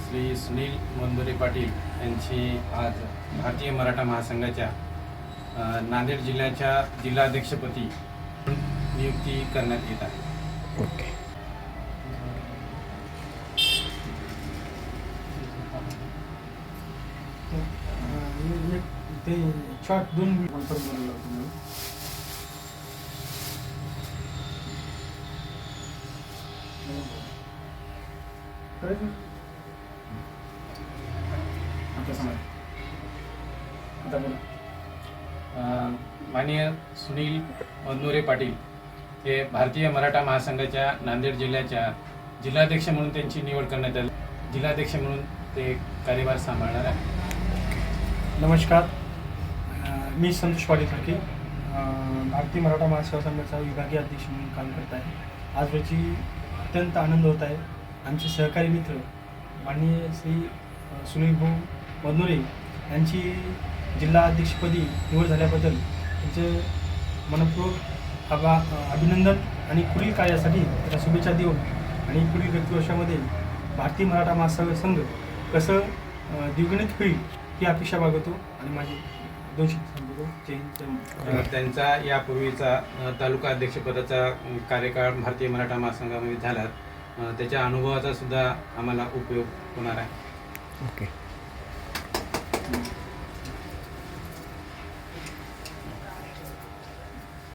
श्री सुनील मंदुरे पाटील यांची आज भारतीय मराठा महासंघाच्या नांदेड जिल्ह्याच्या जिल्हाध्यक्षपदी नियुक्ती करण्यात येत आहे. ते शॉर्ट दोन करायचं आता सांगा आता बोला. अ, माननीय सुनील मंदुरे पाटील हे भारतीय मराठा महासंघाच्या नांदेड जिल्ह्याच्या जिल्हाध्यक्ष म्हणून त्यांची निवड करण्यात आली. जिल्हाध्यक्ष म्हणून ते कार्यभार सांभाळणार आहे नमस्कार. मी संतोष पाटील अं, भारतीय मराठा महासेवा संघाचा विभागीय अध्यक्ष म्हणून काम करत आहे. आज रोजी अत्यंत आनंद होत आहे. आमचे सहकारी मित्र माननीय श्री अं, सुनील भाऊ मनोरे यांची जिल्हा अध्यक्षपदी निवड झाल्याबद्दल त्यांचे मनपूर्वक आभा अभिनंदन आणि पुढील कार्यासाठी त्याला शुभेच्छा देऊन आणि पुढील व्यक्ती वर्षामध्ये भारतीय मराठा महासंघ संघ कसं द्विगणित होईल ही अपेक्षा बागवतो आणि माझी दोन त्यांचा यापूर्वीचा तालुका अध्यक्षपदाचा कार्यकाळ भारतीय मराठा महासंघामध्ये झाला. त्याच्या अनुभवाचा सुद्धा आम्हाला उपयोग होणार आहे. ओके.